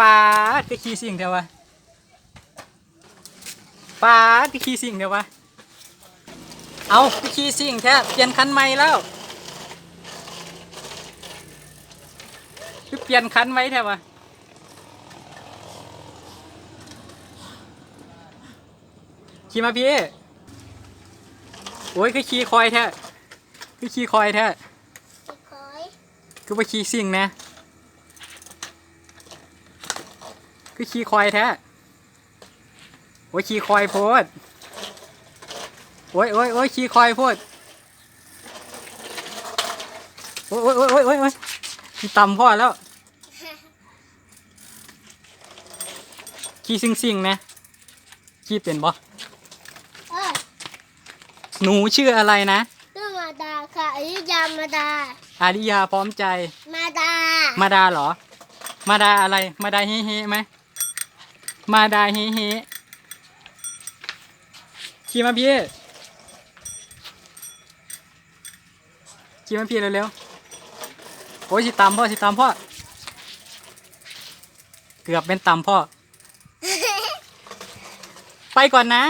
ปาดก็ขี่สิ่งเดียววะปาดก็ขี่สิ่งเดียววะเอาก็ขี่สิ่งแท้เปลี่ยนคันใหม่แล้วคือเปลี่ยนคันไว้แท้วะขี่มาพี่โอ้ยคือขี่คอยแท้คือขี่คอยแท้คอยคือไปขี่สิ่งนะ คือขี่คอยแท้ โอ้ยขี่คอยโพด โอ้ยโอ้ยโอ้ยขี่คอยโพด โอ้ยโอ้ยโอ้ยโอ้ยโอ้ยโอ้ยขี่ต่ำพ่อแล้ว ขี่สิงสิงๆนะขี่เป็นบ่เออหนูชื่ออะไรนะ ชื่อมาดาค่ะอายุยามาดา อาริยาพร้อมใจ มาดา มาดาเหรอ มาดาอะไร มาดาเฮเฮไหม มาดาเฮเฮขี่มาพี่ขี่มาพี่เร็วๆโอ้ยสิตามพ่อสิตามพ่อ เกือบเป็นตามพ่อ ไปก่อนนะ